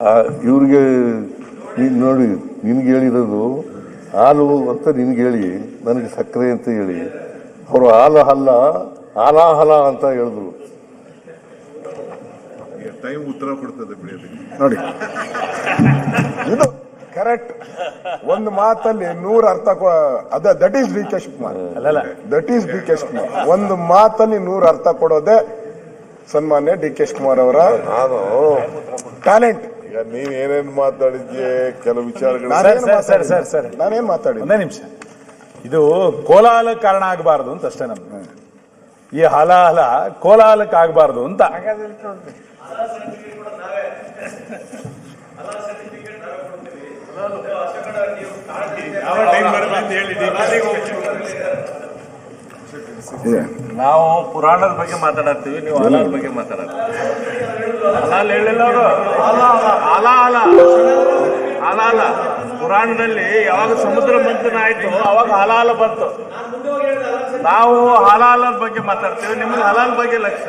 ಆ, ಇವ್ರಿಗೆ ನೀನು ನೋಡಿ ನಿನ್ಗೆ ಹೇಳಿರೋದು ಹಾಲು ಅಂತ ನಿನ್ಗೆ ಹೇಳಿ ನನಗೆ ಸಕ್ಕರೆ ಅಂತ ಹೇಳಿ. ಅವರು ಹಾಲು ಹಲ್ಲ ಹಾಲಾಹಲ ಅಂತ ಹೇಳಿದ್ರು. ಟೈಮ್ ಉತ್ತರ ಕೊಡ್ತದೆ. ನೋಡಿ. ಇದು ಕರೆಕ್ಟ್ ಒಂದು ಮಾತಲ್ಲಿ ನೂರ ಅರ್ಥ ಅದ that is D K Shivakumar. ಅಲ್ಲಲ್ಲ. That is D K Shivakumar. ಒಂದು ಮಾತಲ್ಲಿ ನೂರ ಅರ್ಥ ಕೊಡೋದೇ ಸನ್ಮಾನ್ಯ ಡಿ ಕೆ ಕುಮಾರ್ ಅವರ ನಾನು ಟ್ಯಾಲೆಂಟ್ ಈಗ ನೀನ್ ಏನೇನ್ ಮಾತಾಡಿದ್ಯೆ ಕೆಲವು ವಿಚಾರಗಳು ನಾನೇನು ಸರ್, ಸರ್, ಸರ್, ಸರ್. ನಾನೇನ್ ಮಾತಾಡಿದ್ದೆ ಒಂದೇ ನಿಮಿಷ ಇದು ಕೋಲಾಹಲ ಕಾರಣ ಆಗಬಾರ್ದು ಅಂತ ಅಷ್ಟೇ ನಮ್ಗೆ ಈ ಹಲಾಹಲ ಕೋಲಾಹಲಕ್ಕೆ ಆಗಬಾರ್ದು ಅಂತ ಇದೆ. ನಾವು ಪುರಾಣದ ಬಗ್ಗೆ ಮಾತಾಡತ್ತೀವಿ, ನೀವು ಹಲಾಲ್ ಬಗ್ಗೆ ಮಾತಾಡತ್ತೀವಿ ಹಲಾಲ್ ಅವರು. ಅಲ ಅಲ ಹಲಾಲ ಪುರಾಣದಲ್ಲಿ ಯಾವಾಗ ಸಮುದ್ರ ಮಂಥನ ಆಯ್ತು, ಅವಾಗ ಹಲಾಲ ಬಂತು. ನಾವು ಹಲಾಲದ ಬಗ್ಗೆ ಮಾತಾಡ್ತೀವಿ ನಿಮ್ಗೆ ಹಲಾಲ್ ಬಗ್ಗೆ ಲಕ್ಷ.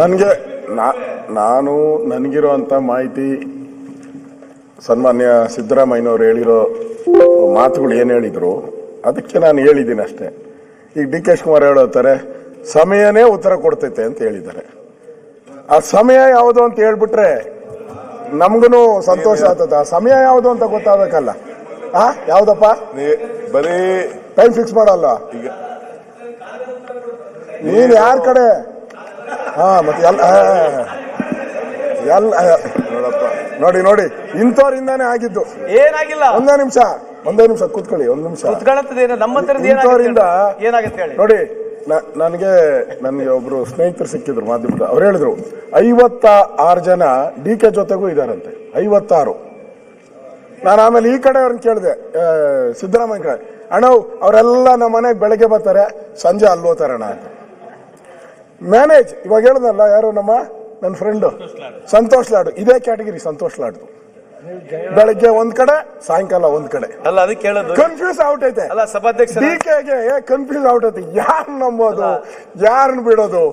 ನನಗೆ ನಾನು ನನಗಿರುವಂಥ ಮಾಹಿತಿ ಸನ್ಮಾನ್ಯ ಸಿದ್ದರಾಮಯ್ಯನವ್ರು ಹೇಳಿರೋ ಮಾತುಗಳು ಏನು ಹೇಳಿದ್ರು ಅದಕ್ಕೆ ನಾನು ಹೇಳಿದ್ದೀನಿ ಅಷ್ಟೇ. ಈಗ ಡಿ ಕೆ ಶಿವಕುಮಾರ್ ಹೇಳೋತಾರೆ ಸಮಯನೇ ಉತ್ತರ ಕೊಡ್ತೈತೆ ಅಂತ ಹೇಳಿದ್ದಾರೆ. ಆ ಸಮಯ ಯಾವುದು ಅಂತ ಹೇಳ್ಬಿಟ್ರೆ ನಮ್ಗೂ ಸಂತೋಷ ಆಗ್ತದೆ. ಆ ಸಮಯ ಯಾವುದು ಅಂತ ಗೊತ್ತಾಗಬೇಕಲ್ಲ. ಆ ಯಾವ್ದಪ್ಪ? ನೀ ಬರೀ ಟೈಮ್ ಫಿಕ್ಸ್ ಮಾಡಲ್ಲ. ಈಗ ನೀನ್ ಯಾರ ಕಡೆ? ಹಾ ಮತ್ತೆ ಎಲ್ಲ ಎಲ್ಲ ನೋಡಪ್ಪ. ನೋಡಿ ನೋಡಿ. ಇಂಥವ್ರಿಂದಾನೇ ಆಗಿದ್ದು. ಏನಾಗಿಲ್ಲ. ಒಂದೇ ನಿಮಿಷ. ಒಂದೇ ನಿಮಿಷ ಕೂತ್ಕೊಳ್ಳಿ ಒಂದ್ ನಿಮಿಷ. ಕುತ್ಕೊಳ್ಳೋದೇನು ನಮ್ಮ ಹತ್ರದ ಇಂಥವ್ರಿಂದ ಏನಾಗುತ್ತೆ ಹೇಳಿ? ನೋಡಿ ನ- ನನಗೆ ನನಗೆ ಒಬ್ರು ಸ್ನೇಹಿತರು ಸಿಕ್ಕಿದ್ರು ಮಾಧ್ಯಮದ ಅವ್ರು ಹೇಳಿದ್ರು ಐವತ್ತ ಆರು ಜನ ಡಿ ಕೆ ಜೊತೆಗೂ ಇದಾರಂತೆ ಐವತ್ತಾರು. ನಾನು ಆಮೇಲೆ ಈ ಕಡೆ ಅವ್ರನ್ನ ಕೇಳಿದೆ ಆ, ಸಿದ್ದರಾಮಯ್ಯ ಕಡೆ ಅಣ್ಣ ಅವರೆಲ್ಲ ನಮ್ಮ ಮನೆಗೆ ಬೆಳಗ್ಗೆ ಬರ್ತಾರೆ ಸಂಜೆ ಅಲ್ಲಿ ಹೋಗ್ತಾರಣ್ಣ ಅಂತ. ಮ್ಯಾನೇಜ್ ಇವಾಗ ಹೇಳ್ದಲ್ಲ ಯಾರು ನಮ್ಮ ನನ್ನ ಫ್ರೆಂಡು ಸಂತೋಷ್ ಲಾಡು. ಇದೇ ಕ್ಯಾಟಗಿರಿ ಸಂತೋಷ್ ಲಾಡು ಬೆಳಗ್ಗೆ ಒಂದ್ ಕಡೆ ಸಾಯಂಕಾಲ ಒಂದ್ ಕಡೆ. ಅಲ್ಲ ಅದಕ್ಕೆ ಕೇಳೋದು. ಕನ್ಫ್ಯೂಸ್ ಔಟೈತೆ ಅಲ್ಲ ಸಭಾಧ್ಯಕ್ಷ ಡಿಕೆಗೆ ಕನ್ಫ್ಯೂಸ್ ಕನ್ಫ್ಯೂಸ್ ಐತೆ. ಯಾರು ನಂಬೋದು? ಯಾರನ್ನ ಬಿಡೋದು?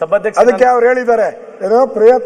ಸಭಾಧ್ಯಕ್ಷ ಅದಕ್ಕೆ ಅವ್ರು ಹೇಳಿದ್ದಾರೆ. ಏನೋ ಪ್ರಯತ್ನ